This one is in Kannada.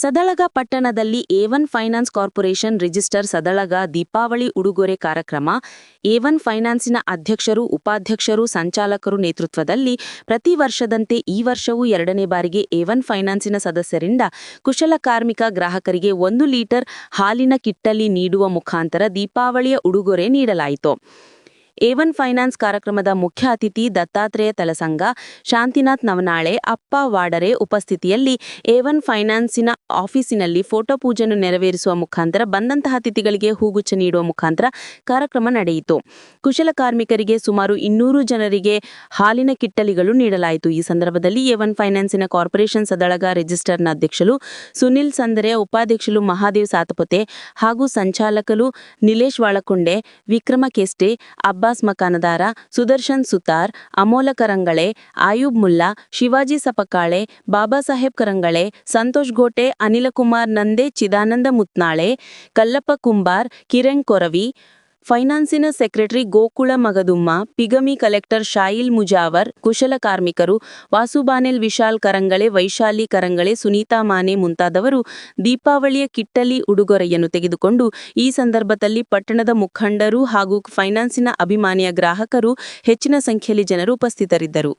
ಸದಳಗ ಪಟ್ಟಣದಲ್ಲಿ Avan finance corporation register Sadalga Deepavali ಉಡುಗೊರೆ ಕಾರ್ಯಕ್ರಮ ಏವನ್ ಫೈನಾನ್ಸಿನ ಅಧ್ಯಕ್ಷರು, ಉಪಾಧ್ಯಕ್ಷರು, ಸಂಚಾಲಕರು ನೇತೃತ್ವದಲ್ಲಿ ಪ್ರತಿ ವರ್ಷದಂತೆ ಈ ವರ್ಷವೂ ಎರಡನೇ ಬಾರಿಗೆ ಏವನ್ ಫೈನಾನ್ಸಿನ ಸದಸ್ಯರಿಂದ ಕುಶಲ ಕಾರ್ಮಿಕ ಗ್ರಾಹಕರಿಗೆ ಒಂದು ಲೀಟರ್ ಹಾಲಿನ ಕಿಟ್ಟಲಿ ನೀಡುವ ಮುಖಾಂತರ ದೀಪಾವಳಿಯ ಉಡುಗೊರೆ ನೀಡಲಾಯಿತು. ಏವನ್ ಫೈನಾನ್ಸ್ ಕಾರ್ಯಕ್ರಮದ ಮುಖ್ಯ ಅತಿಥಿ ದತ್ತಾತ್ರೇಯ ತಲಸಂಗ, ಶಾಂತಿನಾಥ್ ನವನಾಳೆ, ಅಪ್ಪ ವಾಡರೆ ಉಪಸ್ಥಿತಿಯಲ್ಲಿ ಏವನ್ ಫೈನಾನ್ಸಿನ ಆಫೀಸಿನಲ್ಲಿ ಫೋಟೋ ಪೂಜೆಯನ್ನು ನೆರವೇರಿಸುವ ಮುಖಾಂತರ ಬಂದಂತಹ ಅತಿಥಿಗಳಿಗೆ ಹೂಗುಚ್ಛ ನೀಡುವ ಮುಖಾಂತರ ಕಾರ್ಯಕ್ರಮ ನಡೆಯಿತು. ಕುಶಲ ಕಾರ್ಮಿಕರಿಗೆ ಸುಮಾರು ಇನ್ನೂರು ಜನರಿಗೆ ಹಾಲಿನ ಕಿಟ್ಟಲಿಗಳು ನೀಡಲಾಯಿತು. ಈ ಸಂದರ್ಭದಲ್ಲಿ ಏವನ್ ಫೈನಾನ್ಸಿನ ಕಾರ್ಪೊರೇಷನ್ ಸದಳಗ ರಿಜಿಸ್ಟರ್ನ ಅಧ್ಯಕ್ಷರು ಸುನಿಲ್ ಸಂದರೆ, ಉಪಾಧ್ಯಕ್ಷರು ಮಹಾದೇವ್ ಸಾತಪೊತೆ ಹಾಗೂ ಸಂಚಾಲಕರು Nilesh Walkonde, Vikram Keste Abbas Makandar Sudarshan Sutar, Amol Karangale, Ayub Mulla, Shivaji Sapkale, Baba Saheb Karangale, Santosh Gote, Anilkumar Nande, Chidananda Mutnale, Kallappa Kumbar, Kiran Koravi ಫೈನಾನ್ಸಿನ secretary Gokul Magdum, pigmy collector Shail Mujawar, ಕುಶಲ ಕಾರ್ಮಿಕರು ವಾಸುಬಾನೆಲ್ ವಿಶಾಲ್ ಕರಂಗಳೆ, ವೈಶಾಲಿ ಕರಂಗಳೆ, ಸುನೀತಾ ಮಾನೆ ಮುಂತಾದವರು ದೀಪಾವಳಿಯ ಕಿಟ್ಟಲಿ ಉಡುಗೊರೆಯನ್ನು ತೆಗೆದುಕೊಂಡು ಈ ಸಂದರ್ಭದಲ್ಲಿ ಪಟ್ಟಣದ ಮುಖಂಡರು ಹಾಗೂ ಫೈನಾನ್ಸಿನ ಅಭಿಮಾನಿಯ ಗ್ರಾಹಕರು ಹೆಚ್ಚಿನ ಸಂಖ್ಯೆಯಲ್ಲಿ ಜನರು ಉಪಸ್ಥಿತರಿದ್ದರು.